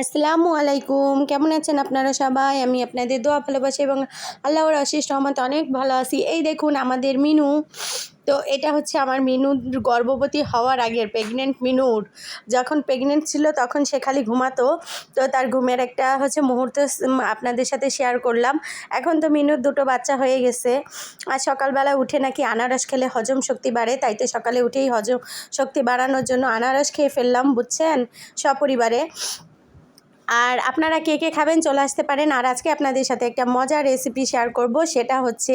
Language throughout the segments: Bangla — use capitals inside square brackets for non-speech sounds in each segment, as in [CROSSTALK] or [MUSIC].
আসসালামু আলাইকুম। কেমন আছেন আপনারা সবাই? আমি আপনাদের দোয়া, ভালোবাসি এবং আল্লাহর আশিস রহমত অনেক ভালো আছি। এই দেখুন আমাদের মিনু। তো এটা হচ্ছে আমার মিনুর গর্ভবতী হওয়ার আগের প্রেগনেন্ট মিনুর। যখন প্রেগনেন্ট ছিল তখন সে খালি ঘুমাতো। তো তার ঘুমের একটা হচ্ছে মুহূর্ত আপনাদের সাথে শেয়ার করলাম। এখন তো মিনুর দুটো বাচ্চা হয়ে গেছে। আর সকালবেলা উঠে নাকি আনারস খেলে হজম শক্তি বাড়ে। তাই তো সকালে উঠেই হজম শক্তি বাড়ানোর জন্য আনারস খেয়ে ফেললাম, বুঝছেন? সপরিবারে। আর আপনারা কে কে খাবেন চলে আসতে পারেন। আর আজকে আপনাদের সাথে একটা মজার রেসিপি শেয়ার করব। সেটা হচ্ছে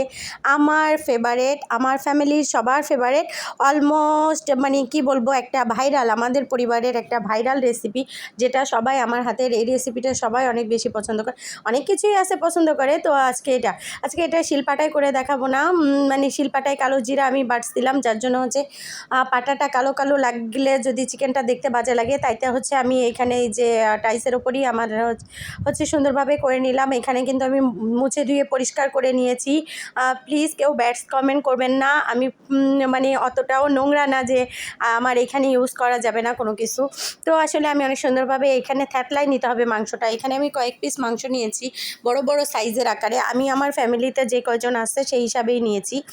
আমার ফেভারেট আমার ফ্যামিলির সবার ফেভারেট অলমোস্ট মানে কি বলব, একটা ভাইরাল আমাদের পরিবারের একটা ভাইরাল রেসিপি যেটা সবাই আমার হাতের এই রেসিপিটা সবাই অনেক বেশি পছন্দ করে। অনেক কিছুই আছে পছন্দ করে, তো আজকে এটা আজকে এটা শিলপাটায় করে দেখাবো না। মানে শিলপাটায় কালো জিরা আমি বাটছিলাম যার জন্য হচ্ছে পাটাটা কালো কালো লাগলে যদি চিকেনটা দেখতে বাজে লাগে, তাইতে হচ্ছে আমি এখানে এই যে টাইসের ওপরই আমার হচ- হচ্ছে সুন্দরভাবে করে নিলাম। এখানে কিন্তু আমি মুছে ধুয়ে পরিষ্কার করে নিয়েছি। প্লিজ কেউ ব্যাটস কমেন্ট করবেন না। আমি মানে অতটাও নোংরা না যে আমার এখানে ইউজ করা যাবে না কোনো কিছু। তো আসলে আমি অনেক সুন্দরভাবে এখানে থ্যাতলাই নিতে হবে মাংসটা। এখানে আমি কয়েক পিস মাংস নিয়েছি, বড় বড় সাইজের আকারে। আমি আমার ফ্যামিলিতে যে কজন আসছে সেই হিসাবেই নিয়েছি।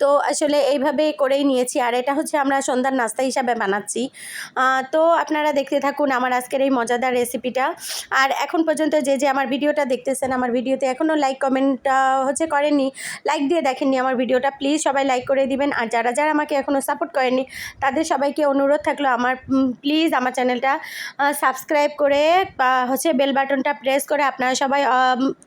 তো আসলে এইভাবে করেই নিয়েছি। আর এটা হচ্ছে আমরা সন্ধ্যার নাস্তা হিসাবে বানাচ্ছি। তো আপনারা দেখতে থাকুন আমার আজকের এই মজাদার রেসিপিটা। আর এখন পর্যন্ত যে যে আমার ভিডিওটা দেখতেছেন, আমার ভিডিওতে এখনও লাইক কমেন্ট হচ্ছে করেননি লাইক দিয়ে দেখেননি আমার ভিডিওটা প্লিজ সবাই লাইক করে দিবেন। আর যারা যারা আমাকে এখনও সাপোর্ট করেননি, তাদের সবাইকে অনুরোধ থাকল আমার প্লিজ আমার চ্যানেলটা সাবস্ক্রাইব করে হচ্ছে বেল বাটনটা প্রেস করে আপনারা সবাই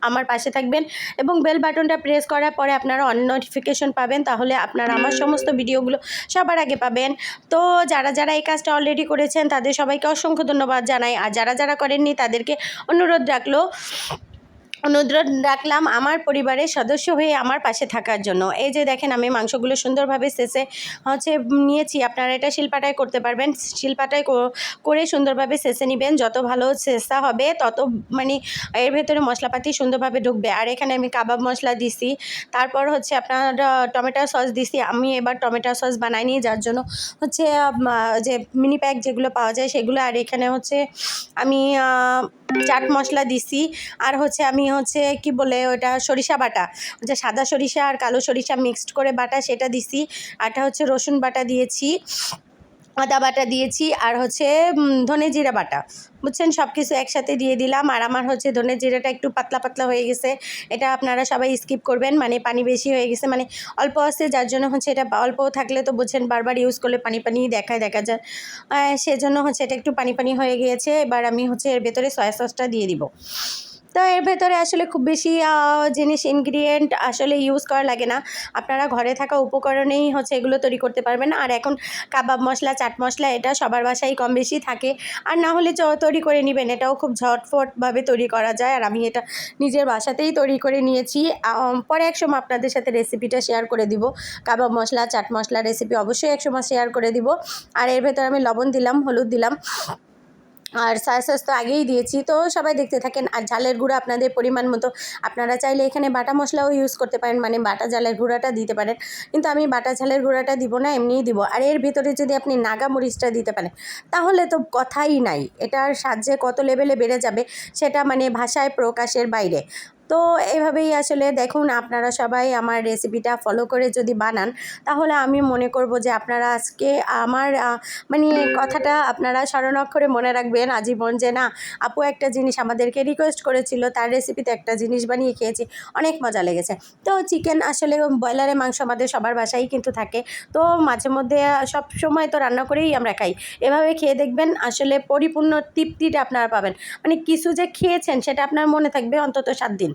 আমার পাশে থাকবেন। এবং বেল বাটনটা প্রেস করার পরে আপনারা অন নোটিফিকেশন পাবেন, তাহলে আপনারা আমার সমস্ত ভিডিওগুলো সবার আগে পাবেন। তো যারা যারা এই কাজটা অলরেডি করেছেন, তাদের সবাইকে অসংখ্য ধন্যবাদ জানাই। আর যারা যারা করেননি, তাদেরকে অনুরোধ রাখল। অনুরোধ রাখলাম আমার পরিবারের সদস্য হয়ে আমার পাশে থাকার জন্য। এই যে দেখেন আমি মাংসগুলো সুন্দরভাবে শেষে হচ্ছে নিয়েছি। আপনারা এটা শিলপাটায় করতে পারবেন। শিলপাটায় কো- করে সুন্দরভাবে শেষে নেবেন। যত ভালো শেষা হবে, তত মানে এর ভেতরে মশলাপাতি সুন্দরভাবে ঢুকবে। আর এখানে আমি কাবাব মশলা দিছি। তারপর হচ্ছে আপনার টমেটো সস দিছি। আমি এবার টমেটো সস বানাইনি, যার জন্য হচ্ছে যে মিনি প্যাক যেগুলো পাওয়া যায় সেগুলো। আর এখানে হচ্ছে আমি চাট মশলা দিছি। আর হচ্ছে আমি হচ্ছে কি বলে ওটা সরিষা বাটা, যে সাদা সরিষা আর কালো সরিষা মিক্সড করে বাটা সেটা দিছি। আটা হচ্ছে রসুন বাটা দিয়েছি, আদা বাটা দিয়েছি আর হচ্ছে ধনে জিরা বাটা। বুঝছেন? সব কিছু একসাথে দিয়ে দিলাম আর আমার হচ্ছে ধনে জিরাটা একটু পাতলা পাতলা হয়ে গেছে। এটা আপনারা সবাই স্কিপ করবেন মানে পানি বেশি হয়ে গেছে মানে অল্প আছে, যার জন্য হচ্ছে এটা অল্প থাকলে তো বুঝছেন বারবার ইউজ করলে পানি পানি দেখায়, দেখা যায়। সেজন্য হচ্ছে এটা একটু পানি পানি হয়ে গিয়েছে। এবার আমি হচ্ছে এর ভেতরে সয়া সসটা দিয়ে দিব। তো এর ভেতরে আসলে খুব বেশি জিনিস ইনগ্রিডিয়েন্ট আসলে ইউজ করা লাগে না। আপনারা ঘরে থাকা উপকরণেই হচ্ছে এগুলো তৈরি করতে পারবেন। আর এখন কাবাব মশলা, চাট মশলা এটা সবার বাসায় কম বেশি থাকে। আর না হলে তৈরি করে নেবেন। এটাও খুব ঝটফটভাবে তৈরি করা যায়। আর আমি এটা নিজের বাসাতেই তৈরি করে নিয়েছি। পরে এক সময় আপনাদের সাথে রেসিপিটা শেয়ার করে দিব। কাবাব মশলা, চাট মশলা রেসিপি অবশ্যই এক সময় শেয়ার করে দিব। আর এর ভেতরে আমি লবণ দিলাম, হলুদ দিলাম। আর সয়া সস তো আগেই দিয়েছি, তো সবাই দেখতে থাকেন। আর ঝালের গুঁড়া আপনাদের পরিমাণ মতো। আপনারা চাইলে এখানে বাটা মশলাও ইউজ করতে পারেন মানে বাটা ঝালের গুঁড়াটা দিতে পারেন। কিন্তু আমি বাটা ঝালের গুঁড়াটা দিব না, এমনিই দিব। আর এর ভিতরে যদি আপনি নাগা মরিচটা দিতে পারেন, তাহলে তো কথাই নাই। এটার সাহায্যে কত লেভেলে বেড়ে যাবে, সেটা মানে ভাষায় প্রকাশের বাইরে। তো এইভাবেই আসলে দেখুন, আপনারা সবাই আমার রেসিপিটা ফলো করে যদি বানান, তাহলে আমি মনে করব যে আপনারা আজকে আমার মানে কথাটা আপনারা স্মরণাক্ষরে মনে রাখবেন। আজীবন যে না, আপু একটা জিনিস আমাদেরকে রিকোয়েস্ট করেছিল, তার রেসিপিতে একটা জিনিস বানিয়ে খেয়েছি, অনেক মজা লেগেছে। তো চিকেন আসলে ব্রয়লারের মাংস আমাদের সবার বাসায় কিন্তু থাকে, তো মাঝে মধ্যে সব সময় তো রান্না করেই আমরা খাই। এভাবে খেয়ে দেখবেন, আসলে পরিপূর্ণ তৃপ্তিটা আপনারা পাবেন। মানে কিছু যে খেয়েছেন, সেটা আপনার মনে থাকবে অন্তত সাত দিন।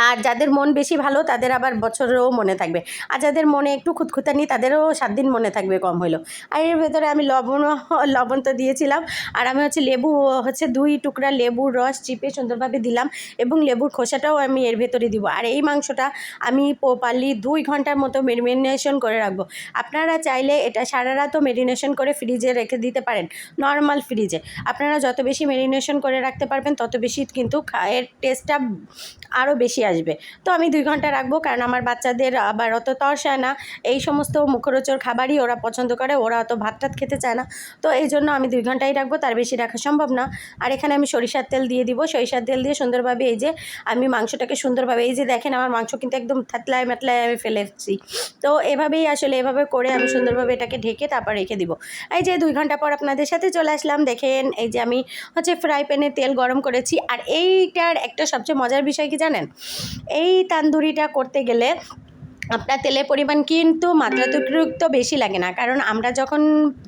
আর যাদের মন বেশি ভালো, তাদের আবার বছরেও মনে থাকবে। আর যাদের মনে একটু খুঁতখুতানি, তাদেরও সাত দিন মনে থাকবে কম হইল। আর এর ভেতরে আমি লবণ লবণ তো দিয়েছিলাম। আর আমি হচ্ছে লেবু, হচ্ছে দুই টুকরা লেবুর রস চিপে সুন্দরভাবে দিলাম এবং লেবুর খোসাটাও আমি এর ভেতরে দিব। আর এই মাংসটা আমি প্রপারলি দুই ঘণ্টার মতো মেরিনেশন করে রাখব। আপনারা চাইলে এটা সারা রাতও মেরিনেশন করে ফ্রিজে রেখে দিতে পারেন নর্মাল ফ্রিজে আপনারা যত বেশি মেরিনেশন করে রাখতে পারবেন, তত বেশি কিন্তু এর টেস্টটা আরও বেশি আসবে। তো আমি দুই ঘণ্টা রাখব কারণ আমার বাচ্চাদের আবার অত তরসায় না। এই সমস্ত মুখরোচর খাবারই ওরা পছন্দ করে, ওরা অত ভাত টাত খেতে চায় না। তো এই জন্য আমি দুই ঘন্টাই রাখব, তার বেশি রাখা সম্ভব না। আর এখানে আমি সরিষার তেল দিয়ে দিব। সরিষার তেল দিয়ে সুন্দরভাবে এই যে আমি মাংসটাকে সুন্দরভাবে এই যে দেখেন আমার মাংস কিন্তু একদম থাতলায় মাতলায় আমি ফেলে এসেছি তো এভাবেই আসলে এভাবে করে আমি সুন্দরভাবে এটাকে ঢেকে তারপর রেখে দিব। এই যে দুই ঘণ্টা পর আপনাদের সাথে চলে আসলাম। দেখেন এই যে আমি হচ্ছে ফ্রাই প্যানে তেল গরম করেছি। আর এইটার একটা সবচেয়ে মজার বিষয় কি জানেন? এই তান্দুরিটা করতে গেলে আপনার তেলের পরিমাণ কিন্তু মাত্রাতিরিক্ত বেশি লাগে না। কারণ আমরা যখন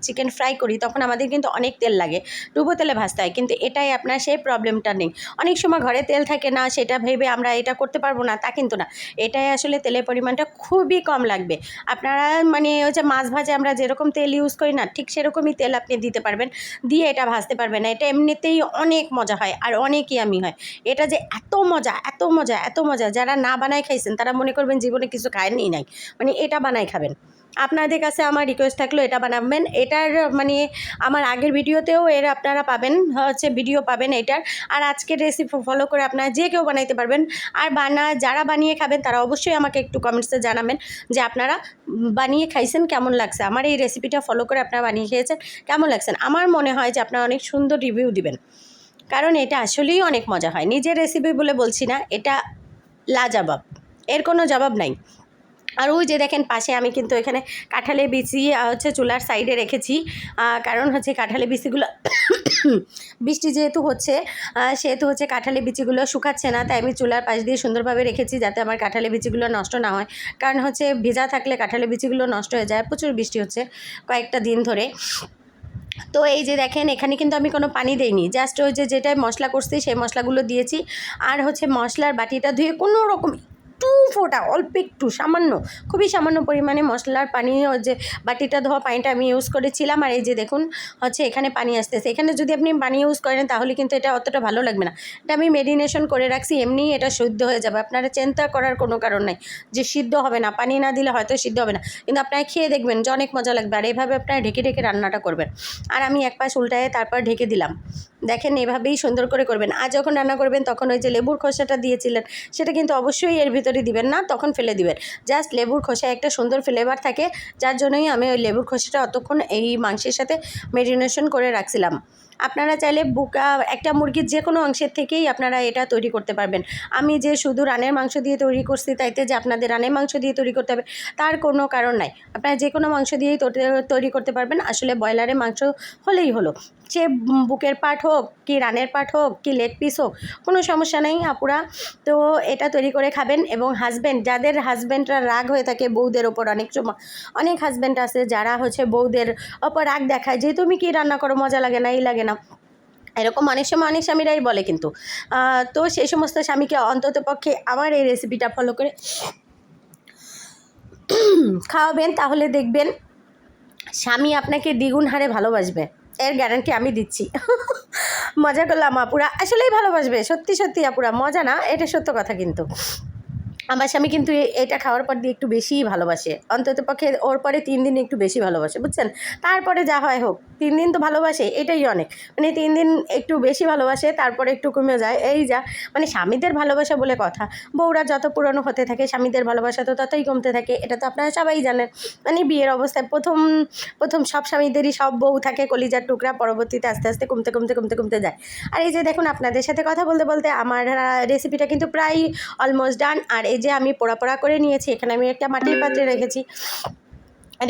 চিকেন ফ্রাই করি, তখন আমাদের কিন্তু অনেক তেল লাগে। ডুবো তেলে ভাজতে হয়, কিন্তু এটাই আপনার সেই প্রবলেমটা নেই। অনেক সময় ঘরে তেল থাকে না, সেটা ভেবে আমরা এটা করতে পারব না, তা কিন্তু না। এটাই আসলে তেলের পরিমাণটা খুবই কম লাগবে। আপনারা মানে হচ্ছে মাছ ভাজে আমরা যেরকম তেল ইউজ করি না, ঠিক সেরকমই তেল আপনি দিতে পারবেন। দিয়ে এটা ভাজতে পারবেন না, এটা এমনিতেই অনেক মজা হয় আর অনেকই আমি হয়। এটা যে এত মজা এত মজা এত মজা, যারা না বানায় খাইছেন, তারা মনে করবেন জীবনে কিছু খায়নি নাই। মানে এটা বানাই খাবেন। আপনাদের কাছে আমার রিকোয়েস্ট থাকল এটা বানাবেন। এটার মানে আমার আগের ভিডিওতেও এর আপনারা পাবেন, হচ্ছে ভিডিও পাবেন এটার। আর আজকের রেসিপি ফলো করে আপনারা যে কেউ বানাইতে পারবেন, আর বানা, যারা বানিয়ে খাবেন তারা অবশ্যই আমাকে একটু কমেন্টসে জানাবেন যে আপনারা বানিয়ে খাইছেন, কেমন লাগছে? আমার এই রেসিপিটা ফলো করে আপনারা বানিয়ে খেয়েছেন, কেমন লাগছেন আমার মনে হয় যে আপনারা অনেক সুন্দর রিভিউ দিবেন। কারণ এটা আসলেই অনেক মজা হয়। নিজের রেসিপি বলে বলছি না, এটা লাজবাব। এর কোনো জবাব নাই। আর ওই যে দেখেন পাশে আমি কিন্তু এখানে কাঁঠালে বিচি হচ্ছে চুলার সাইডে রেখেছি। কারণ হচ্ছে কাঁঠালে বিচিগুলো [COUGHS] বৃষ্টি যেহেতু হচ্ছে সেহেতু হচ্ছে কাঁঠালে বিচিগুলো শুকাচ্ছে না, তাই আমি চুলার পাশ দিয়ে সুন্দরভাবে রেখেছি যাতে আমার কাঁঠালে বিচিগুলো নষ্ট না হয়। কারণ হচ্ছে ভেজা থাকলে কাঁঠালে বিচিগুলো নষ্ট হয়ে যায়, প্রচুর বৃষ্টি হচ্ছে কয়েকটা দিন ধরে। তো এই যে দেখেন, এখানে কিন্তু আমি কোনো পানি দেইনি জাস্ট ওই যে যেটাই মশলা করছি সেই মশলাগুলো দিয়েছি। আর হচ্ছে মশলার বাটিটা ধুয়ে কোনো রকম ফোটা, অল্প একটু, সামান্য, খুবই সামান্য পরিমাণে মশলার পানি যে বাটিটা ধোয়া পানিটা আমি ইউজ করেছিলাম। আর এই যে দেখুন, হচ্ছে এখানে পানি আসতেছে। এখানে যদি আপনি পানি ইউজ করেন, তাহলে কিন্তু এটা অতটা ভালো লাগবে না। এটা আমি মেরিনেশন করে রাখছি এমনিই এটা শুদ্ধ হয়ে যাবে। আপনারা চিন্তা করার কোনো কারণ নাই যে সিদ্ধ হবে না, পানি না দিলে হয়তো সিদ্ধ হবে না। কিন্তু আপনারা খেয়ে দেখবেন, যে অনেক মজা লাগবে। আর এভাবে আপনারা ঢেকে ঢেকে রান্নাটা করবেন। আর আমি এক পাশ উল্টায় তারপর ঢেকে দিলাম। দেখেন, এভাবেই সুন্দর করে করবেন। আর যখন রান্না করবেন, তখন ওই যে লেবুর খোসাটা দিয়েছিলেন, সেটা কিন্তু অবশ্যই এর ভিতরে দিবেন। না, তখন ফেলে দিবেন। জাস্ট লেবুর খোসায় একটা সুন্দর ফ্লেভার থাকে, যার জন্যই আমি ওই লেবুর খোসাটা অতক্ষণ এই মাংসের সাথে মেরিনেশন করে রাখছিলাম। আপনারা চাইলে বুকা, একটা মুরগির যে কোনো অংশের থেকেই আপনারা এটা তৈরি করতে পারবেন। আমি যে শুধু রানের মাংস দিয়ে তৈরি করছি, তাইতে যে আপনাদের রানের মাংস দিয়ে তৈরি করতে হবে, তার কোনো কারণ নাই। আপনারা যে কোনো মাংস দিয়েই তৈরি- করতে পারবেন। আসলে ব্রয়লারের মাংস হলেই হলো। সে বুকের পাট হোক, কি রানের পাট হোক, কি লেগ পিস হোক, কোনো সমস্যা নেই আপুরা। তো এটা তৈরি করে খাবেন এবং হাজব্যান্ড যাদের হাজব্যান্ডরা রাগ হয়ে থাকে বউদের ওপর অনেক সময়, অনেক হাজব্যান্ড আছে যারা হচ্ছে বউদের ওপর রাগ দেখায় যে তুমি কি রান্না করো, মজা লাগে না, এই লাগে না। এরকম অনেক সময় অনেক স্বামীরাই বলে কিন্তু। তো সেই সমস্ত স্বামীকে অন্তত পক্ষে আমার এই রেসিপিটা ফলো করে খাওয়াবেন, তাহলে দেখবেন স্বামী আপনাকে দ্বিগুণ হারে ভালোবাসবে। এর গ্যারান্টি আমি দিচ্ছি। মজা করলাম আপুরা। আসলেই ভালোবাসবে। সত্যি সত্যি আপুরা। মজা না, এটা সত্য কথা কিন্তু। আমার স্বামী কিন্তু এটা খাওয়ার পর দিয়ে একটু বেশিই ভালোবাসে। অন্তত পক্ষে ওর পরে তিন দিন একটু বেশি ভালোবাসে, বুঝছেন? তারপরে যা হয় হোক, তিন দিন তো ভালোবাসে, এটাই অনেক। মানে তিন দিন একটু বেশি ভালোবাসে, তারপরে একটু কমে যায়, এই যা। মানে স্বামীদের ভালোবাসা বলে কথা, বউরা যত পুরনো হতে থাকে, স্বামীদের ভালোবাসা তো ততই কমতে থাকে, এটা তো আপনারা সবাই জানেন। মানে বিয়ের অবস্থায় প্রথম প্রথম সব স্বামীদেরই সব বউ থাকে, কলিজার টুকরা, পরবর্তীতে আস্তে আস্তে কমতে কমতে কমতে কমতে যায়। আর এই যে দেখুন, আপনাদের সাথে কথা বলতে বলতে আমার রেসিপিটা কিন্তু প্রায় অলমোস্ট ডান আর এই যে আমি পোড়া পোড়া করে নিয়েছি এখানে আমি একটা মাটির পাত্রে রেখেছি।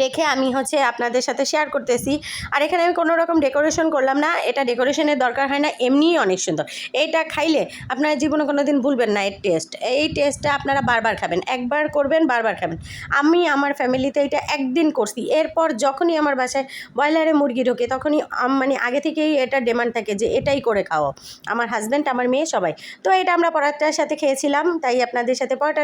রেখে আমি হচ্ছে আপনাদের সাথে শেয়ার করতেছি। আর এখানে আমি কোনো রকম ডেকোরেশন করলাম না, এটা ডেকোরেশনের দরকার হয় না, এমনিই অনেক সুন্দর। এইটা খাইলে আপনারা জীবনে কোনো দিন ভুলবেন না এর টেস্ট এই টেস্টটা আপনারা বারবার খাবেন, একবার করবেন, বারবার খাবেন। আমি আমার ফ্যামিলিতে এটা একদিন করছি, এরপর যখনই আমার বাসায় ব্রয়লারে মুরগি ঢোকে, তখনই মানে আগে থেকেই এটা ডিমান্ড থাকে যে এটাই করে খাও আমার হাজব্যান্ড আমার মেয়ে সবাই। তো এটা আমরা পরাটার সাথে খেয়েছিলাম, তাই আপনাদের সাথে পরাটা